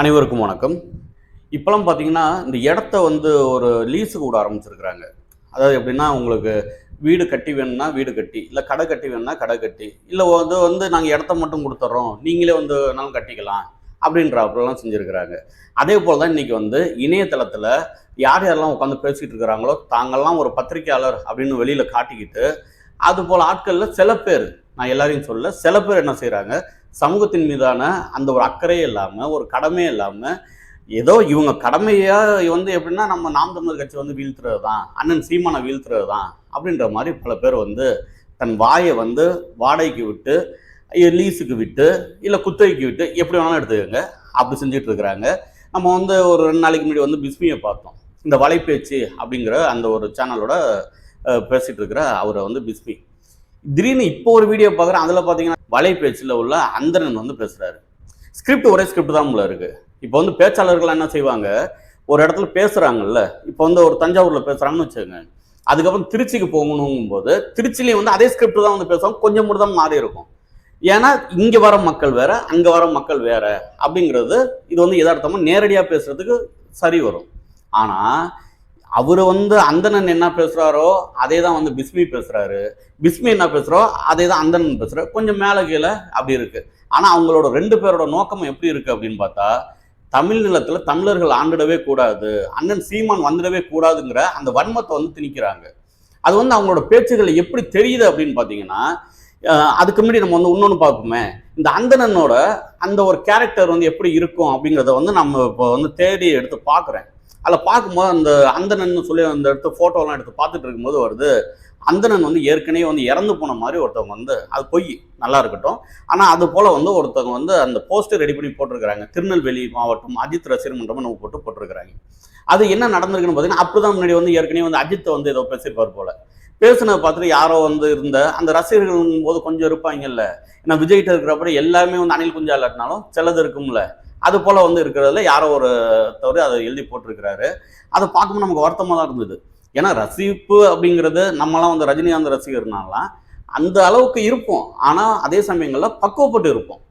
அனைவருக்கும் வணக்கம். இப்போலாம் பார்த்தீங்கன்னா இந்த இடத்த வந்து ஒரு லீஸுக்கு விட ஆரம்பிச்சிருக்கிறாங்க. அதாவது எப்படின்னா உங்களுக்கு வீடு கட்டி வேணும்னா வீடு கட்டி இல்லை கடை கட்டி வேணும்னா கடை கட்டி இல்லை வந்து வந்து நாங்கள் இடத்த மட்டும் கொடுத்துட்றோம் நீங்களே வந்து வேணாலும் கட்டிக்கலாம் அப்படின்ற அப்படிலாம் செஞ்சுருக்கிறாங்க. அதே போல் தான் இன்றைக்கி வந்து இணையதளத்தில் யார் யாரெல்லாம் உட்காந்து பேசிகிட்டு இருக்கிறாங்களோ தாங்கெல்லாம் ஒரு பத்திரிக்கையாளர் அப்படின்னு வெளியில் காட்டிக்கிட்டு அது போல் ஆட்களில் சில பேர் நான் எல்லாரையும் சொல்ல சில பேர் என்ன செய்கிறாங்க சமூகத்தின் மீதான அந்த ஒரு அக்கறையே இல்லாமல் ஒரு கடமையே இல்லாமல் ஏதோ இவங்க கடமையாக வந்து எப்படின்னா நம்ம நாம் தமிழர் கட்சி வந்து வீழ்த்துறது தான் அண்ணன் சீமானை வீழ்த்துறது தான் அப்படின்ற மாதிரி பல பேர் வந்து தன் வாயை வந்து வாடகைக்கு விட்டு லீஸுக்கு விட்டு இல்லை குத்தகைக்கு விட்டு எப்படி வேணாலும் எடுத்துக்கோங்க. அப்படி செஞ்சுட்டு இருக்கிறாங்க. நம்ம வந்து ஒரு ரெண்டு நாளைக்கு முன்னாடி வந்து பிஸ்மியை பார்த்தோம். இந்த வலைப்பேச்சு அப்படிங்கிற அந்த ஒரு சேனலோட பேசிகிட்டு இருக்கிற அவரை வந்து பிஸ்மி. திடீர்னு இப்போ ஒரு வீடியோ பார்க்குறேன் அதில் பார்த்தீங்கன்னா வலைப்பேச்சில் உள்ள அந்தரன் வந்து பேசுகிறாரு ஸ்கிரிப்ட் ஒரே ஸ்கிரிப்ட் தான் உள்ள இருக்குது இப்போ வந்து பேச்சாளர்கள் என்ன செய்வாங்க? ஒரு இடத்துல பேசுகிறாங்கல்ல இப்போ வந்து ஒரு தஞ்சாவூரில் பேசுகிறாங்கன்னு வச்சுக்கோங்க. அதுக்கப்புறம் திருச்சிக்கு போகணுங்கும் போது திருச்சிலையும் வந்து அதே ஸ்கிரிப்ட் தான் வந்து பேசுவாங்க கொஞ்சம் மட்டும் தான் மாறி இருக்கும். ஏன்னா இங்கே வர மக்கள் வேற அங்கே வர மக்கள் வேற அப்படிங்கிறது இது வந்து எதார்த்தமாக நேரடியாக பேசுறதுக்கு சரி வரும். ஆனால் அவர் வந்து அந்தணன் என்ன பேசுகிறாரோ அதே தான் வந்து பிஸ்மி பேசுகிறாரு பிஸ்மி என்ன பேசுகிறோ அதே தான் அந்தணன் பேசுகிறார் கொஞ்சம் மேலே கீழே அப்படி இருக்குது ஆனால் அவங்களோட ரெண்டு பேரோட நோக்கம் எப்படி இருக்குது அப்படின்னு பார்த்தா தமிழ் நிலத்தில் தமிழர்கள் ஆண்டிடவே கூடாது அண்ணன் சீமான் வந்துடவே கூடாதுங்கிற அந்த வன்மத்தை வந்து திணிக்கிறாங்க. அது வந்து அவங்களோட பேச்சுகள் எப்படி தெரியுது அப்படின்னு பார்த்தீங்கன்னா அதுக்கு முன்னாடி நம்ம வந்து இன்னொன்று பார்ப்போமே. இந்த அந்தணனோட அந்த ஒரு கேரக்டர் வந்து எப்படி இருக்கும் அப்படிங்கிறத வந்து நம்ம இப்போ வந்து தேடி எடுத்து பார்க்குறேன். அதில் பார்க்கும்போது அந்த அந்தணன் சொல்லி அந்த எடுத்து ஃபோட்டோலாம் எடுத்து பார்த்துட்டு இருக்கும்போது வருது அந்தணன் வந்து ஏற்கனவே வந்து இறந்து போன மாதிரி ஒருத்தவங்க வந்து அது பொய் நல்லா இருக்கட்டும். ஆனால் அது போல் வந்து ஒருத்தவங்க வந்து அந்த போஸ்டர் ரெடி பண்ணி போட்டிருக்கிறாங்க. திருநெல்வேலி மாவட்டம் அஜித் ரசிகர் மன்றம் நம்ம போட்டு போட்டிருக்கிறாங்க. அது என்ன நடந்திருக்குன்னு பார்த்தீங்கன்னா அப்படி தான் முன்னாடி வந்து ஏற்கனவே வந்து அஜித்தை வந்து ஏதோ பேசியிருப்பார் போல. பேசுனதை பார்த்துட்டு யாரோ வந்து இருந்த அந்த ரசிகர்கள் போது கொஞ்சம் இருப்பாங்கல்ல. ஏன்னா விஜய்கிட்ட இருக்கிறப்ப எல்லாமே வந்து அணில் குஞ்சா இல்லாட்டினாலும் சிலது இருக்கும்ல. அது போல் வந்து இருக்கிறதுல யாரோ ஒரு தவிர அதை எழுதி போட்டிருக்கிறாரு. அதை பார்க்கும்போது நமக்கு வருத்தமாக தான் இருந்தது. ஏன்னா ரசிப்பு அப்படிங்கிறது நம்மலாம் வந்து ரஜினிகாந்த் ரசிகர்னாலாம் அந்த அளவுக்கு இருப்போம். ஆனால் அதே சமயங்களில் பக்குவப்பட்டு இருப்போம்.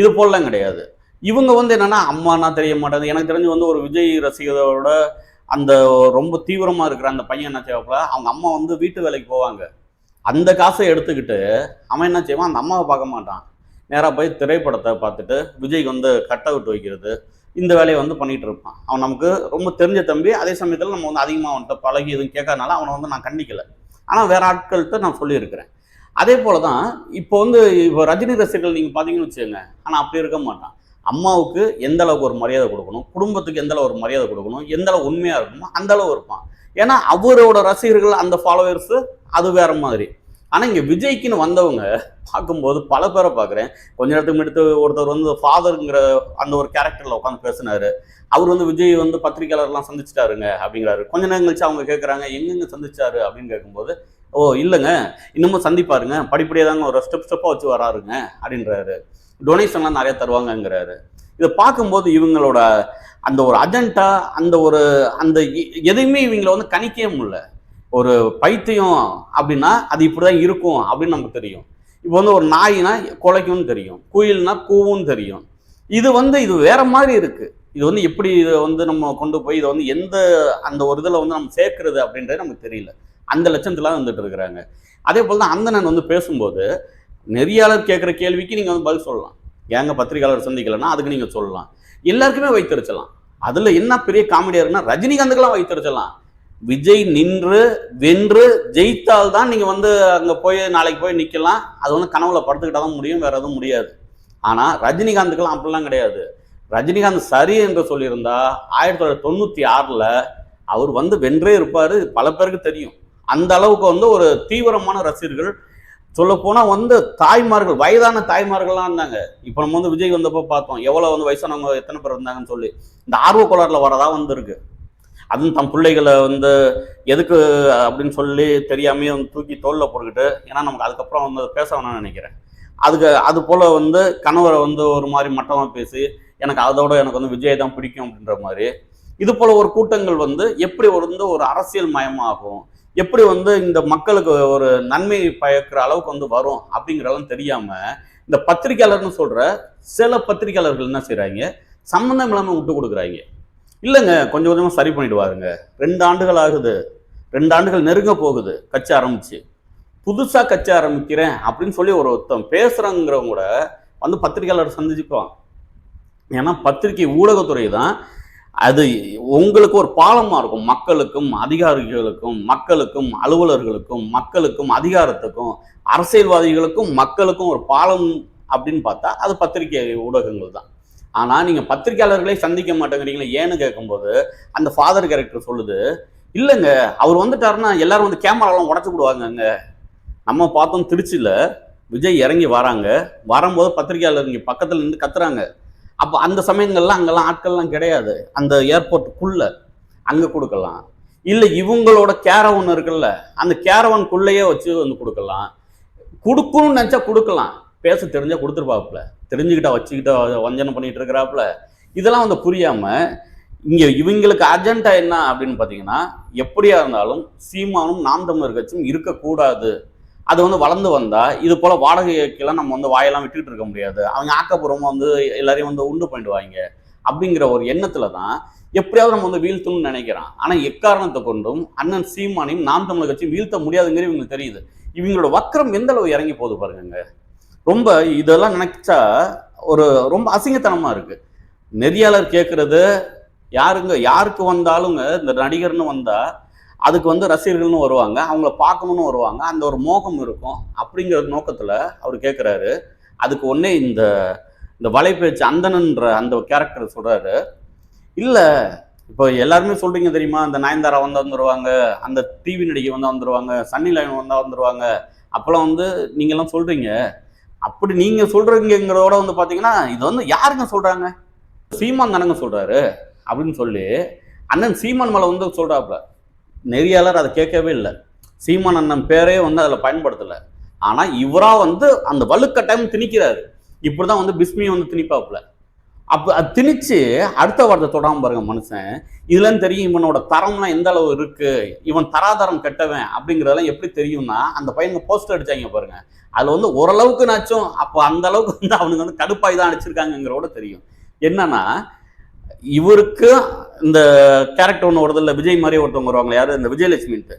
இது போலலாம் கிடையாது. இவங்க வந்து என்னென்னா அம்மானா தெரிய மாட்டேங்குது. எனக்கு தெரிஞ்சு வந்து ஒரு விஜய் ரசிகரோட அந்த ரொம்ப தீவிரமாக இருக்கிற அந்த பையன் என்ன செய்வாப்புல அவங்க அம்மா வந்து வீட்டு வேலைக்கு போவாங்க. அந்த காசை எடுத்துக்கிட்டு அவன் என்ன செய்வான்? அந்த அம்மாவை பார்க்க மாட்டான். நேராக போய் திரைப்படத்தை பார்த்துட்டு விஜய்க்கு வந்து கட் அவுட் வைக்கிறது இந்த வேலையை வந்து பண்ணிகிட்டு இருப்பான். அவன் நமக்கு ரொம்ப தெரிஞ்ச தம்பி அதே சமயத்தில் நம்ம வந்து அதிகமாக அவன்கிட்ட பழகி எதுவும் கேட்கறதுனால அவனை வந்து நான் கண்டிக்கல. ஆனால் வேற ஆட்கள்கிட்ட நான் சொல்லியிருக்கிறேன். அதே போல தான் இப்போ வந்து இப்போ ரஜினி ரசிகர்கள் நீங்கள் பார்த்தீங்கன்னு வச்சுக்கோங்க. ஆனால் அப்படி இருக்க மாட்டான். அம்மாவுக்கு எந்த அளவுக்கு ஒரு மரியாதை கொடுக்கணும் குடும்பத்துக்கு எந்த அளவு ஒரு மரியாதை கொடுக்கணும் எந்த அளவு உண்மையாக இருக்கணுமோ அந்த அளவு இருப்பான். ஏன்னா அவரோட ரசிகர்கள் அந்த ஃபாலோவர்ஸு அது வேற மாதிரி. ஆனால் இங்கே விஜய்க்குன்னு வந்தவங்க பார்க்கும்போது பல பேரை பார்க்குறேன். கொஞ்ச நேரத்துக்கு முன்னாடி ஒருத்தர் வந்து ஃபாதருங்கிற அந்த ஒரு கேரக்டரில் உட்காந்து பேசினார். அவர் வந்து விஜய் வந்து பத்திரிக்கையாளர்லாம் சந்திச்சிட்டாருங்க அப்படிங்கிறாரு. கொஞ்ச நேரம் கழிச்சு அவங்க கேட்குறாங்க எங்கெங்க சந்திச்சாரு? அப்படின்னு கேட்கும்போது ஓ இல்லைங்க. இன்னமும் சந்திப்பாருங்க. படிப்படியாக தாங்க ஒரு ஸ்டெப் ஸ்டெப்பாக வச்சு வராருங்க. அப்படின்றாரு. டொனேஷன்லாம் நிறைய தருவாங்கங்கிறாரு. இதை பார்க்கும்போது இவங்களோட அந்த ஒரு அஜெண்டா அந்த ஒரு அந்த எதையுமே இவங்களை வந்து கணிக்கவே முடியல. ஒரு பைத்தியம் அப்படின்னா அது இப்படி தான் இருக்கும் அப்படின்னு நமக்கு தெரியும். இப்போ வந்து ஒரு நாயினா குலைக்கும்னு தெரியும். குயில்னா கூவும் தெரியும். இது வந்து இது வேற மாதிரி இருக்கு. இது வந்து எப்படி இதை வந்து நம்ம கொண்டு போய் இதை வந்து எந்த அந்த ஒரு இதில் வந்து நம்ம சேர்க்கறது அப்படின்றது நமக்கு தெரியல. அந்த லட்சத்துலாம் வந்துட்டு இருக்கிறாங்க. அதே போல் தான் அந்தணன் வந்து பேசும்போது நெறியாளர் கேட்குற கேள்விக்கு நீங்கள் வந்து பதில் சொல்லலாம். ஏங்க பத்திரிகையாளர் சந்திக்கலைன்னா அதுக்கு நீங்கள் சொல்லலாம். எல்லாருக்குமே வைத்தறிச்சலாம். அதில் என்ன பெரிய காமெடியாக இருக்குன்னா ரஜினிகாந்துக்கெல்லாம் வைத்தறிச்சலாம். விஜய் நின்று வென்று ஜெயித்தால் தான் நீங்கள் வந்து அங்கே போய் நாளைக்கு போய் நிற்கலாம் அது வந்து கனவுல படுத்துக்கிட்டால் தான் முடியும் வேற எதுவும் முடியாது. ஆனால் ரஜினிகாந்துக்கெல்லாம் அப்படிலாம் கிடையாது. ரஜினிகாந்த் சரி என்று சொல்லியிருந்தா ஆயிரத்தி தொள்ளாயிரத்தி தொண்ணூற்றி ஆறில் அவர் வந்து வென்றே இருப்பார் பல பேருக்கு தெரியும். அந்த அளவுக்கு வந்து ஒரு தீவிரமான ரசிகர்கள். சொல்லப்போனால் வந்து தாய்மார்கள் வயதான தாய்மார்கள்லாம் இருந்தாங்க. இப்போ நம்ம வந்து விஜய் வந்தப்போ பார்த்தோம் எவ்வளோ வந்து வயசானவங்க எத்தனை பேர் இருந்தாங்கன்னு சொல்லி. இந்த ஆர்வ கோளாறுல வரதா வந்திருக்கு. அதுவும் தம் பிள்ளைகளை வந்து எதுக்கு அப்படின்னு சொல்லி தெரியாமையே வந்து தூக்கி தோளில் போட்டுக்கிட்டு ஏன்னா நமக்கு அதுக்கப்புறம் வந்து பேச வேணாம்னு நினைக்கிறேன். அதுக்கு அது போல் வந்து கணவரை வந்து ஒரு மாதிரி மட்டமாக பேசி எனக்கு அதோட எனக்கு வந்து விஜய் தான் பிடிக்கும் அப்படின்ற மாதிரி. இது போல் ஒரு கூட்டங்கள் வந்து எப்படி வந்து ஒரு அரசியல் மயமாகும் எப்படி வந்து இந்த மக்களுக்கு ஒரு நன்மை பயக்கிற அளவுக்கு வந்து வரும் அப்படிங்கிறதெல்லாம் தெரியாமல் இந்த பத்திரிக்கையாளர்னு சொல்கிற சில பத்திரிக்கையாளர்கள் என்ன செய்கிறாங்க சம்மந்தம் இல்லாமல் விட்டு கொடுக்குறாங்க. இல்லைங்க கொஞ்சம் கொஞ்சமாக சரி பண்ணிடுவாருங்க. ரெண்டு ஆண்டுகள் ஆகுது. ரெண்டு ஆண்டுகள் நெருங்க போகுது. கட்சி ஆரம்பிச்சு. புதுசாக கட்சி ஆரம்பிக்கிறேன் அப்படின்னு சொல்லி ஒரு ஒருத்தன் பேசுகிறங்கிறவங்க கூட வந்து பத்திரிகையாளர் சந்திச்சுக்குவான். ஏன்னா பத்திரிகை ஊடகத்துறை தான். அது உங்களுக்கு ஒரு பாலமாக இருக்கும். மக்களுக்கும் அதிகாரிகளுக்கும் மக்களுக்கும் அலுவலர்களுக்கும் மக்களுக்கும் அதிகாரத்துக்கும் அரசியல்வாதிகளுக்கும் மக்களுக்கும் ஒரு பாலம் அப்படின்னு பார்த்தா அது பத்திரிகை ஊடகங்கள் தான். ஆனால் நீங்கள் பத்திரிகையாளர்களை சந்திக்க மாட்டேங்கிறீங்களே ஏன்னு கேட்கும்போது அந்த ஃபாதர் கேரக்டர் சொல்லுது இல்லைங்க அவர் வந்துட்டாருன்னா எல்லாரும் வந்து கேமராலாம் உடச்சு விடுவாங்கங்க. நம்ம பார்த்தோம் திருச்சியில் விஜய் இறங்கி வராங்க. வரும்போது பத்திரிகையாளர் இங்கே பக்கத்தில் நின்று கத்துறாங்க. அப்போ அந்த சமயங்கள்லாம் அங்கெல்லாம் ஆட்கள்லாம் கிடையாது. அந்த ஏர்போர்ட்டுக்குள்ளே அங்கே கொடுக்கலாம். இல்லை இவங்களோட கேரவன் இருக்குல்ல அந்த கேரவனுக்குள்ளேயே வச்சு வந்து கொடுக்கலாம். கொடுக்கணும்னு நினச்சா கொடுக்கலாம். பேச தெரிஞ்சால் கொடுத்துருப்பாப்புல. தெரிஞ்சுக்கிட்டா வச்சுக்கிட்டா வஞ்சனை பண்ணிட்டு இருக்கிறாப்புல. இதெல்லாம் வந்து புரியாம இங்கே இவங்களுக்கு அர்ஜென்ட்டாக என்ன அப்படின்னு பார்த்தீங்கன்னா எப்படியா இருந்தாலும் சீமானும் நாம் தமிழர் கட்சியும் இருக்கக்கூடாது. அது வந்து வளர்ந்து வந்தால் இது போல வாடகைக்கெல்லாம் நம்ம வந்து வாயெல்லாம் விட்டுட்டு இருக்க முடியாது. அவங்க ஆக்கப்பூர்வமா வந்து எல்லாரையும் வந்து உண்டு பண்ணிடுவாங்க. அப்படிங்கிற ஒரு எண்ணத்தில் தான் எப்படியாவது நம்ம வந்து வீழ்த்தணும்னு நினைக்கிறான். ஆனால் எக்காரணத்தை கொண்டும் அண்ணன் சீமானையும் நாம் தமிழர் கட்சியும் வீழ்த்த முடியாதுங்கிறது இவங்களுக்கு தெரியுது. இவங்களோட வக்கரம் எந்த அளவு இறங்கி போகுது பாருங்க ரொம்ப இதெல்லாம் நினைச்சா ஒரு ரொம்ப அசிங்கத்தனமா இருக்கு. நெறியாளர் கேட்கறது யாருங்க யாருக்கு வந்தாலுங்க இந்த நடிகர்னு வந்தா அதுக்கு வந்து ரசிகர்கள்னு வருவாங்க அவங்கள பார்க்கணும்னு வருவாங்க அந்த ஒரு மோகம் இருக்கும். அப்படிங்கிற நோக்கத்தில் அவர் கேட்குறாரு அதுக்கு ஒன்றே இந்த இந்த வலைபேச்சு அந்தனன்ற அந்த கேரக்டர் சொல்கிறாரு இல்லை இப்போ எல்லாருமே சொல்கிறீங்க தெரியுமா அந்த நயன்தாரா வந்தால் வந்துடுவாங்க அந்த டிவி நடிகை வந்தால் வந்துடுவாங்க சன்னி லைன் வந்தால் வந்துடுவாங்க அப்போல்லாம் வந்து நீங்கள்லாம் சொல்கிறீங்க அப்படி நீங்க சொல்றீங்கிறதோட வந்து பாத்தீங்கன்னா இது வந்து யாருங்க சொல்றாங்க? சீமான் தானங்க சொல்றாரு அப்படின்னு சொல்லி அண்ணன் சீமான் மேல வந்து சொல்றாப்புல. நெறியாளர் அதை கேட்கவே இல்லை. சீமான் அண்ணன் பேரே வந்து அதில் பயன்படுத்தலை. ஆனால் இவரா வந்து அந்த வலுக்கட்டாயம் திணிக்கிறாரு. இப்படிதான் வந்து பிஸ்மியை வந்து திணிப்பாப்புல. அப்போ அது திணிச்சு அடுத்த வார்த்தை தொடாம பாருங்க மனுஷன். இதுலன்னு தெரியும் இவனோட தரம்லாம் எந்த அளவு இருக்கு? இவன் தராதரம் கெட்டவன் அப்படிங்கிறதெல்லாம் எப்படி தெரியும்னா அந்த பையனுக்கு போஸ்டர் அடிச்சாங்க பாருங்க. அதில் வந்து ஓரளவுக்கு நாச்சும் அப்போ அந்த அளவுக்கு வந்து அவனுங்க வந்து கடுப்பாய் தான் அடிச்சிருக்காங்கிறோட தெரியும். என்னன்னா இவருக்கு இந்த கேரக்டர் ஒன்று வருது இல்லை விஜய் மாதிரி ஒருத்தவங்க வருவாங்க யாரு? இந்த விஜயலட்சுமின்ட்டு.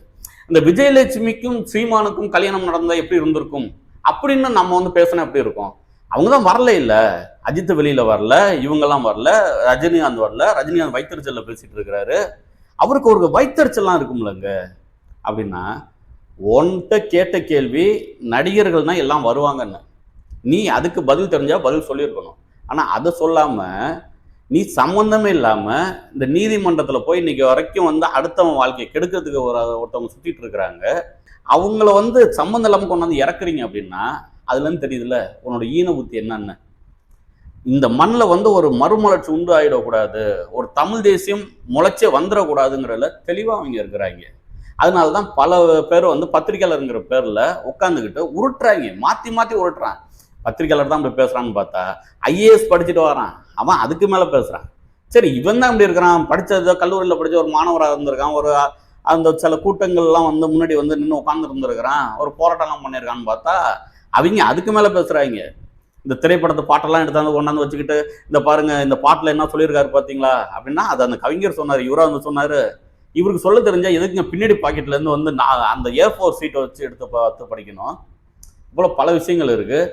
இந்த விஜயலட்சுமிக்கும் சீமானுக்கும் கல்யாணம் நடந்தால் எப்படி இருந்திருக்கும்? அப்படின்னு நம்ம வந்து பேசினா எப்படி இருக்கும்? அவங்க தான் வரல இல்லை. அஜித் வெளியில் வரல இவங்கெல்லாம் வரல ரஜினிகாந்த் வரல ரஜினிகாந்த் வைத்தறிச்சலில் பேசிட்டு இருக்கிறாரு. அவருக்கு ஒரு வைத்தறிச்சல்லாம் இருக்கும்லங்க. அப்படின்னா ஒன்ட்ட கேட்ட கேள்வி நடிகர்கள்னா எல்லாம் வருவாங்கன்னு. நீ அதுக்கு பதில் தெரிஞ்சா பதில் சொல்லியிருக்கணும். ஆனால் அதை சொல்லாம நீ சம்மந்தமே இல்லாமல் இந்த நீதிமன்றத்தில் போய் இன்னைக்கு வரைக்கும் வந்து அடுத்தவன் வாழ்க்கையை கெடுக்கிறதுக்கு ஒரு ஒருத்தவங்க சுற்றிட்டு இருக்கிறாங்க அவங்கள வந்து சம்மந்தம் இல்லாமல் கொண்டு வந்து இறக்குறீங்க அப்படின்னா அதுலேருந்து தெரியுதுல்ல உன்னோட ஈன புத்தி என்னன்னு. இந்த மண்ணில் வந்து ஒரு மறுமலர்ச்சி உண்டு ஆகிடக்கூடாது ஒரு தமிழ் தேசியம் முளைச்சே வந்துடக்கூடாதுங்கிறதுல தெளிவாக அவங்க இருக்கிறாங்க. அதனால தான் பல பேர் வந்து பத்திரிக்கையாளருங்கிற பேரில் உட்காந்துக்கிட்டு உருட்டுறாங்க. மாற்றி மாற்றி உருட்டுறான். பத்திரிக்கையாளர் தான் இப்படி பேசுகிறான்னு பார்த்தா ஐஏஎஸ் படிச்சுட்டு வரான். அவன் அதுக்கு மேலே பேசுகிறான் சரி இவன் தான் இப்படி இருக்கிறான். படித்தது கல்லூரியில் படித்த ஒரு மாணவராக இருந்திருக்கான். ஒரு அந்த சில கூட்டங்கள்லாம் வந்து முன்னாடி வந்து நின்று உட்காந்துருந்துருக்கிறான் ஒரு போராட்டம்லாம் பண்ணியிருக்கான்னு பார்த்தா அவங்க அதுக்கு மேலே பேசுகிறாங்க இந்த திரைப்படத்தை பாட்டெல்லாம் எடுத்தாந்து கொண்டாந்து வச்சுக்கிட்டு இந்த பாருங்க இந்த பாட்டில் என்ன சொல்லியிருக்காரு பார்த்தீங்களா? அப்படின்னா அது அந்த கவிஞர் சொன்னார் இவராக வந்து சொன்னார். இவருக்கு சொல்ல தெரிஞ்சா எதுக்குங்க பின்னாடி பாக்கெட்லேருந்து வந்து நான் அந்த ஏர் ஃபோர் சீட்டை வச்சு எடுத்து பார்த்து படிக்கணும். இவ்வளோ பல விஷயங்கள் இருக்குது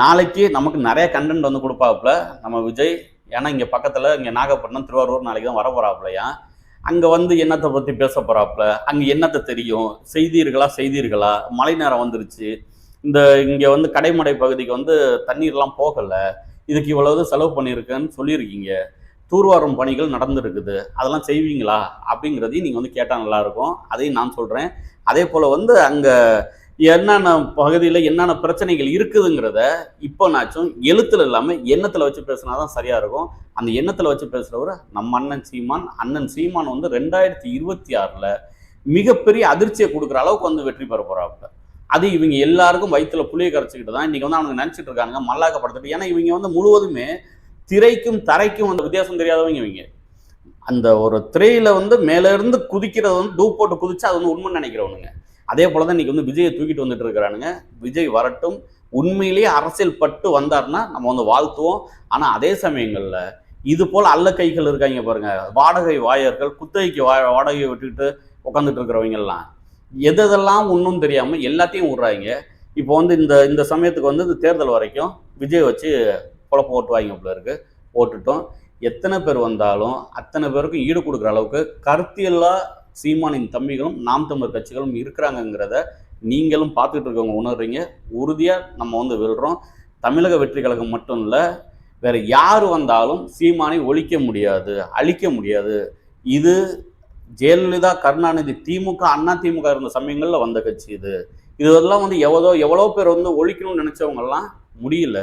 நாளைக்கு நமக்கு நிறைய கண்டென்ட் வந்து கொடுப்பாப்புல. நம்ம விஜய் ஏன்னா இங்கே பக்கத்தில் இங்கே நாகப்பட்டினம் திருவாரூர் நாளைக்கு தான் வர போகிறாப்புலையா அங்கே வந்து என்னத்தை பற்றி பேச போகிறாப்புல அங்கே என்னத்தை தெரியும்? செய்தீர்களா செய்தீர்களா? மழை நேரம் வந்துருச்சு. இந்த இங்கே வந்து கடைமடை பகுதிக்கு வந்து தண்ணீர்லாம் போகலை. இதுக்கு இவ்வளவு செலவு பண்ணியிருக்கேன்னு சொல்லியிருக்கீங்க. தூர்வாரும் பணிகள் நடந்துருக்குது. அதெல்லாம் செய்வீங்களா? அப்படிங்கிறதையும் நீங்கள் வந்து கேட்டால் நல்லாயிருக்கும். அதையும் நான் சொல்கிறேன் அதே போல் வந்து அங்கே என்னென்ன பகுதியில் என்னென்ன பிரச்சனைகள் இருக்குதுங்கிறத இப்போ நாச்சும் எழுத்துல இல்லாமல் எண்ணத்தில் வச்சு பேசினா தான் சரியாக இருக்கும். அந்த எண்ணத்தில் வச்சு பேசுகிறவர் நம்ம அண்ணன் சீமான். அண்ணன் சீமான் வந்து ரெண்டாயிரத்தி இருபத்தி ஆறில் மிகப்பெரிய அதிர்ச்சியை கொடுக்குற அளவுக்கு வந்து வெற்றி பெற போகிறாப்புல அது இவங்க எல்லாருக்கும் வயிற்றுல புளியை கரைச்சிக்கிட்டு தான் இன்றைக்கி வந்து அவனுக்கு நினச்சிட்டு இருக்காங்க மல்லாக்கப்படுத்திட்டு ஏன்னா இவங்க வந்து முழுவதுமே திரைக்கும் தரைக்கும் அந்த வித்தியாசம் தெரியாதவங்க இவங்க. அந்த ஒரு திரையில வந்து மேல இருந்து குதிக்கிறது வந்து டூ போட்டு குதிச்சு அது வந்து உண்மைன்னு நினைக்கிறவனுங்க. அதே போல தான் இன்னைக்கு வந்து விஜயை தூக்கிட்டு வந்துட்டு இருக்கிறானுங்க. விஜய் வரட்டும். உண்மையிலேயே அரசியல் பட்டு வந்தார்னா நம்ம வந்து வாழ்த்துவோம். ஆனால் அதே சமயங்களில் இது போல் அல்ல கைகள் இருக்காங்க பாருங்க. வாடகை வாயர்கள் குத்தகைக்கு வா வாடகையை விட்டுக்கிட்டு உட்காந்துட்டு இருக்கிறவங்கெல்லாம். எதெல்லாம் ஒன்றும் தெரியாமல் எல்லாத்தையும் விடுறாங்க இப்போ வந்து இந்த இந்த சமயத்துக்கு வந்து இந்த தேர்தல் வரைக்கும் விஜய் வச்சு குழப்ப ஓட்டுவாங்க போல இருக்கு. ஓட்டுட்டோம் எத்தனை பேர் வந்தாலும் அத்தனை பேருக்கும் ஈடு கொடுக்குற அளவுக்கு கருத்தியல்லா சீமானின் தம்பிகளும் நாம் தமிழர் கட்சிகளும் இருக்கிறாங்கங்கிறத நீங்களும் பார்த்துட்டு இருக்கவங்க உணர்றீங்க. உறுதியாக நம்ம வந்து வெல்றோம். தமிழக வெற்றி கழகம் மட்டும் இல்லை வேற யார் வந்தாலும் சீமானை ஒழிக்க முடியாது அழிக்க முடியாது. இது ஜெயலலிதா கருணாநிதி திமுக அண்ணா திமுக இருந்த சமயங்களில் வந்த கட்சி இது. இதெல்லாம் வந்து எவ்வளோ எவ்வளோ பேர் வந்து ஒழிக்கணும்னு நினச்சவங்கெல்லாம் முடியல.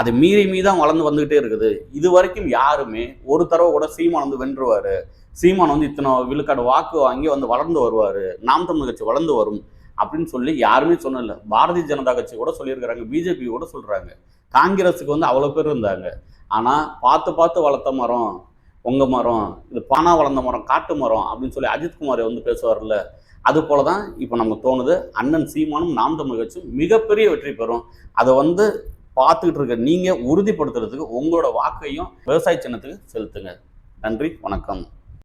அது மீறி மீதான் வளர்ந்து வந்துகிட்டே இருக்குது. இது வரைக்கும் யாருமே ஒரு தடவை கூட சீமான் வந்து வென்றுவாரு. சீமான் வந்து இத்தனை விழுக்காடு வாக்கு வாங்கி வந்து வளர்ந்து வருவாரு. நாம் தமிழ் கட்சி வளர்ந்து வரும் அப்படின்னு சொல்லி யாருமே சொன்னல பாரதிய ஜனதா கட்சி கூட சொல்லியிருக்கிறாங்க. பிஜேபி கூட சொல்றாங்க. காங்கிரஸுக்கு வந்து அவ்வளோ பேர் இருந்தாங்க. ஆனால் பார்த்து பார்த்து வளர்த்த மரம் உங்க மரம் இது பானா வளர்ந்த மரம் காட்டு மரம் அப்படின்னு சொல்லி அஜித்குமார் வந்து பேசுவார்ல. அது போல தான் இப்போ நமக்கு தோணுது அண்ணன் சீமானும் நாம் தமிழ் கட்சியும் மிகப்பெரிய வெற்றி பெறும். அதை வந்து பார்த்துக்கிட்டு இருக்க நீங்கள் உறுதிப்படுத்துறதுக்கு உங்களோட வாக்கையும் விவசாய சின்னத்துக்கு செலுத்துங்க. நன்றி வணக்கம்.